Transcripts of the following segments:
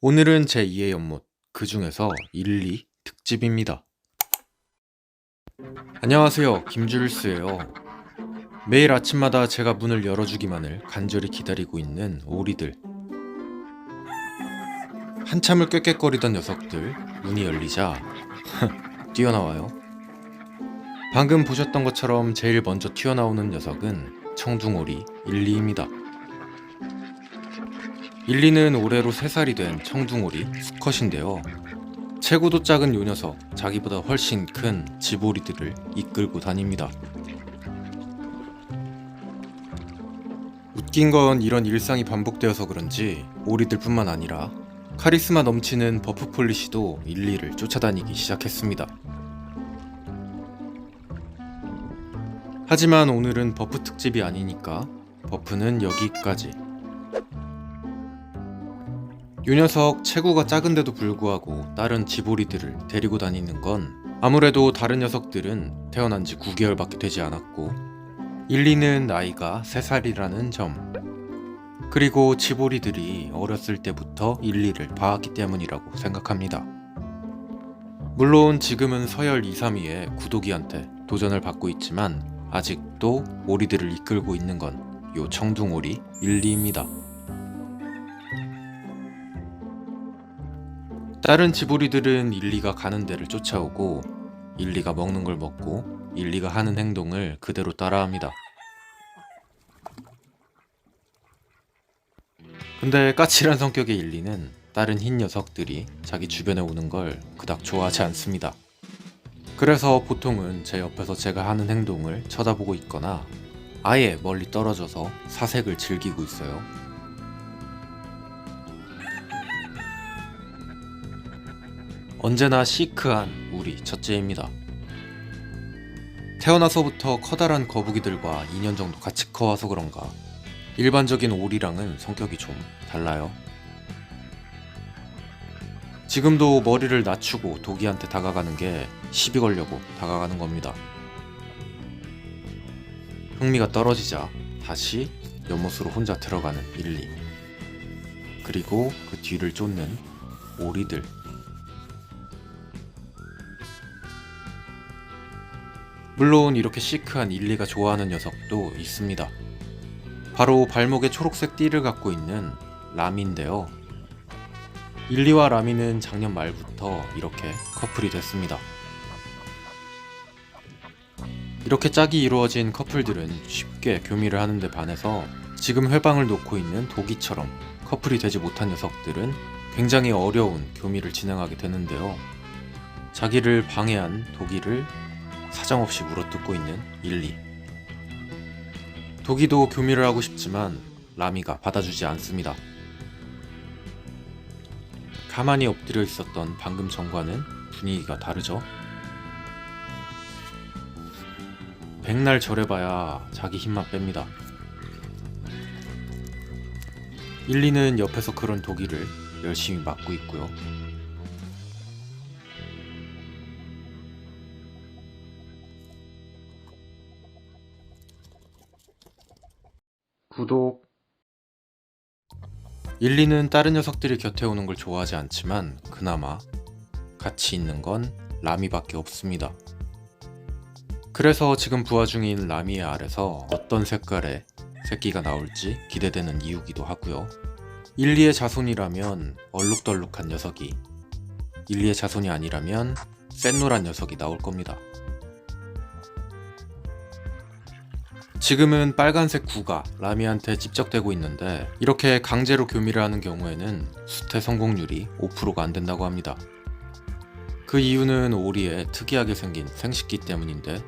오늘은 제2의 연못, 그 중에서 1, 2 특집입니다. 안녕하세요. 김줄스예요. 매일 아침마다 제가 문을 열어주기만을 간절히 기다리고 있는 오리들. 한참을 꾀꾀거리던 녀석들, 문이 열리자 뛰어나와요. 방금 보셨던 것처럼 제일 먼저 튀어나오는 녀석은 청둥오리 1, 2입니다. 1, 2는 올해로 3살이 된 청둥오리 수컷인데요. 체구도 작은 요 녀석, 자기보다 훨씬 큰 지보리들을 이끌고 다닙니다. 웃긴 건 이런 일상이 반복되어서 그런지 오리들뿐만 아니라 카리스마 넘치는 버프 폴리시도 1, 2를 쫓아다니기 시작했습니다. 하지만 오늘은 버프 특집이 아니니까 버프는 여기까지. 요 녀석 체구가 작은데도 불구하고 다른 지보리들을 데리고 다니는 건 아무래도 다른 녀석들은 태어난 지 9개월밖에 되지 않았고 1, 2는 나이가 3살이라는 점 그리고 지보리들이 어렸을 때부터 1, 2를 봐왔기 때문이라고 생각합니다. 물론 지금은 서열 2, 3위의 구독이한테 도전을 받고 있지만 아직도 오리들을 이끌고 있는 건 요 청둥오리 1, 2입니다. 다른 지보리들은 1, 2가 가는 데를 쫓아오고 1, 2가 먹는 걸 먹고 1, 2가 하는 행동을 그대로 따라합니다. 근데 까칠한 성격의 1, 2는 다른 흰 녀석들이 자기 주변에 오는 걸 그닥 좋아하지 않습니다. 그래서 보통은 제 옆에서 제가 하는 행동을 쳐다보고 있거나 아예 멀리 떨어져서 사색을 즐기고 있어요. 언제나 시크한 우리 첫째입니다. 태어나서부터 커다란 거북이들과 2년 정도 같이 커와서 그런가 일반적인 오리랑은 성격이 좀 달라요. 지금도 머리를 낮추고 도기한테 다가가는 게 시비 걸려고 다가가는 겁니다. 흥미가 떨어지자 다시 연못으로 혼자 들어가는 일리. 그리고 그 뒤를 쫓는 오리들. 물론 이렇게 시크한 일리가 좋아하는 녀석도 있습니다. 바로 발목에 초록색 띠를 갖고 있는 라미인데요. 일리와 라미는 작년 말부터 이렇게 커플이 됐습니다. 이렇게 짝이 이루어진 커플들은 쉽게 교미를 하는데 반해서 지금 회방을 놓고 있는 도기처럼 커플이 되지 못한 녀석들은 굉장히 어려운 교미를 진행하게 되는데요. 자기를 방해한 도기를 사정없이 물어뜯고 있는 일리. 도기도 교미를 하고 싶지만 라미가 받아주지 않습니다. 가만히 엎드려 있었던 방금 전과는 분위기가 다르죠. 백날 절해봐야 자기 힘만 뺍니다. 1, 2는 옆에서 그런 독일을 열심히 막고 있고요. 구독 1, 2는 다른 녀석들이 곁에 오는 걸 좋아하지 않지만 그나마 같이 있는 건 라미밖에 없습니다. 그래서 지금 부화 중인 라미의 알에서 어떤 색깔의 새끼가 나올지 기대되는 이유기도 하고요. 1, 2의 자손이라면 얼룩덜룩한 녀석이 1, 2의 자손이 아니라면 센노란 녀석이 나올 겁니다. 지금은 빨간색 구가 라미한테 집적되고 있는데 이렇게 강제로 교미를 하는 경우에는 수태 성공률이 5%가 안 된다고 합니다. 그 이유는 오리의 특이하게 생긴 생식기 때문인데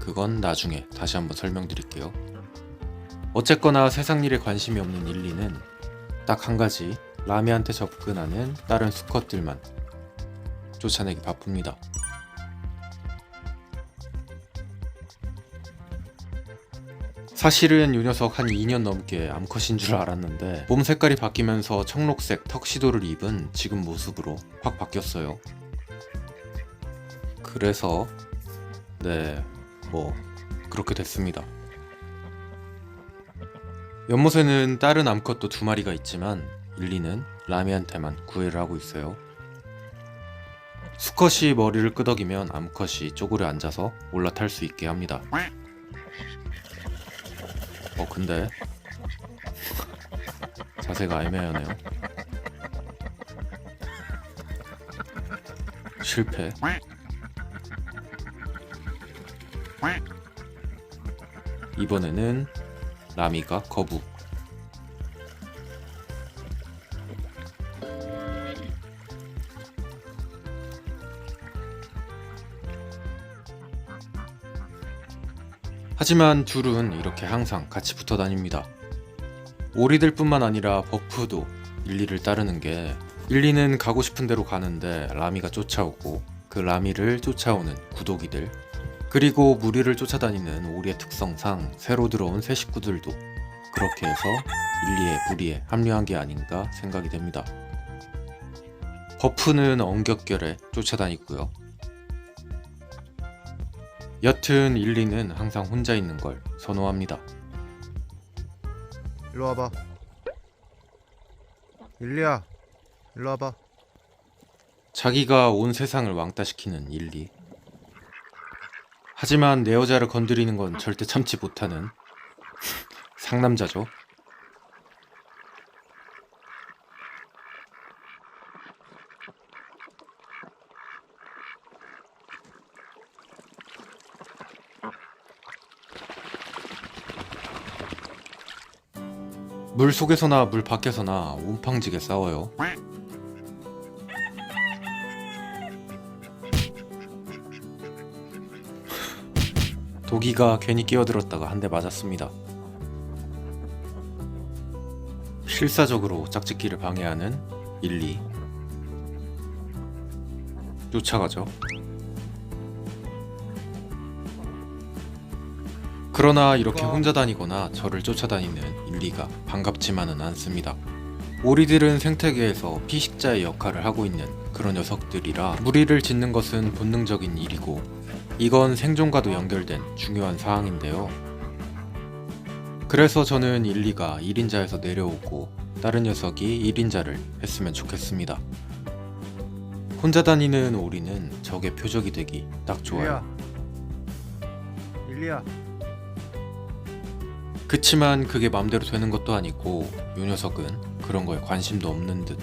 그건 나중에 다시 한번 설명드릴게요. 어쨌거나 세상 일에 관심이 없는 일리는 딱 한 가지 라미한테 접근하는 다른 수컷들만 쫓아내기 바쁩니다. 사실은 요 녀석 한 2년 넘게 암컷인 줄 알았는데 몸 색깔이 바뀌면서 청록색 턱시도를 입은 지금 모습으로 확 바뀌었어요. 그래서 네, 뭐 그렇게 됐습니다. 연못에는 다른 암컷도 두 마리가 있지만 일리는 라미한테만 구애를 하고 있어요. 수컷이 머리를 끄덕이면 암컷이 쪼그려 앉아서 올라탈 수 있게 합니다. 어 근데 자세가 애매하네요. 실패. 이번에는 라미가 거부. 하지만 둘은 이렇게 항상 같이 붙어 다닙니다. 오리들 뿐만 아니라 버프도 일리를 따르는 게 일리는 가고 싶은 대로 가는데 라미가 쫓아오고 그 라미를 쫓아오는 구독이들 그리고 무리를 쫓아다니는 오리의 특성상 새로 들어온 새 식구들도 그렇게 해서 일리의 무리에 합류한 게 아닌가 생각이 됩니다. 버프는 엉겹결에 쫓아다니고요. 여튼 일리는 항상 혼자 있는 걸 선호합니다. 일로 와봐. 일리야, 일로 와봐. 자기가 온 세상을 왕따시키는 일리. 하지만 내 여자를 건드리는 건 절대 참지 못하는 상남자죠. 물 속에서나 물 밖에서나 온팡지게 싸워요. 도기가 괜히 끼어들었다가 한 대 맞았습니다. 필사적으로 짝짓기를 방해하는 일리. 쫓아가죠. 그러나 이렇게 혼자 다니거나 저를 쫓아다니는 일리가 반갑지만은 않습니다. 오리들은 생태계에서 피식자의 역할을 하고 있는 그런 녀석들이라 무리를 짓는 것은 본능적인 일이고 이건 생존과도 연결된 중요한 사항인데요. 그래서 저는 일리가 1인자에서 내려오고 다른 녀석이 1인자를 했으면 좋겠습니다. 혼자 다니는 오리는 적의 표적이 되기 딱 좋아요. 일리야. 일리야. 그치만 그게 맘대로 되는 것도 아니고 요 녀석은 그런 거에 관심도 없는 듯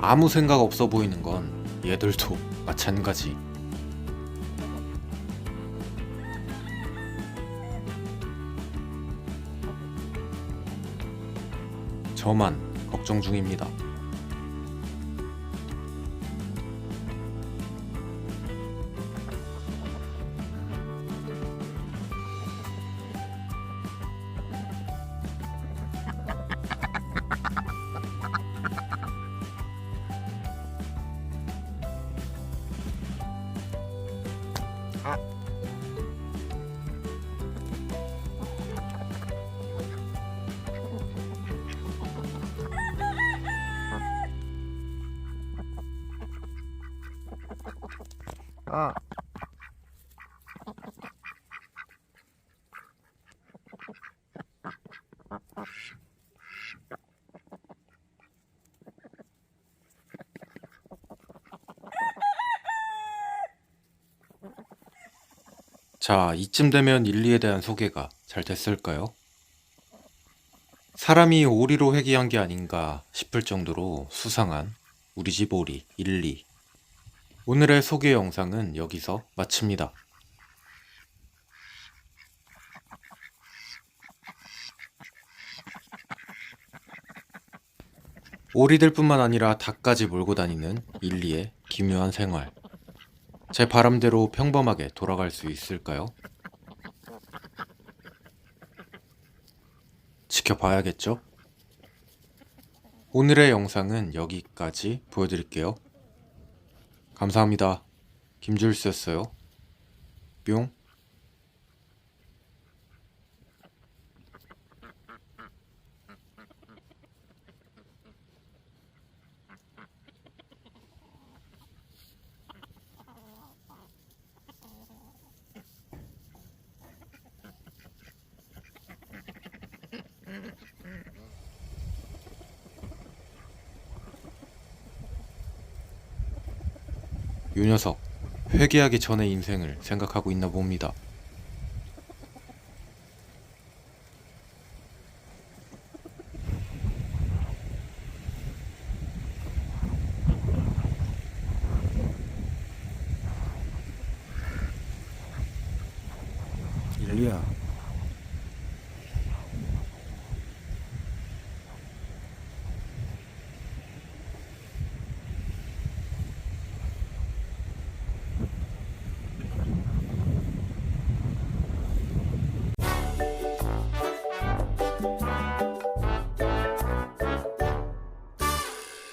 아무 생각 없어 보이는 건 얘들도 마찬가지 저만 걱정 중입니다. 아. 자, 이쯤 되면 일리에 대한 소개가 잘 됐을까요? 사람이 오리로 회귀한 게 아닌가 싶을 정도로 수상한 우리 집 오리 일리. 오늘의 소개 영상은 여기서 마칩니다. 오리들 뿐만 아니라 닭까지 몰고 다니는 일리의 기묘한 생활. 제 바람대로 평범하게 돌아갈 수 있을까요? 지켜봐야겠죠? 오늘의 영상은 여기까지 보여드릴게요. 감사합니다. 김줄스였어요. 뿅. 요 녀석 회개하기 전의 인생을 생각하고 있나 봅니다.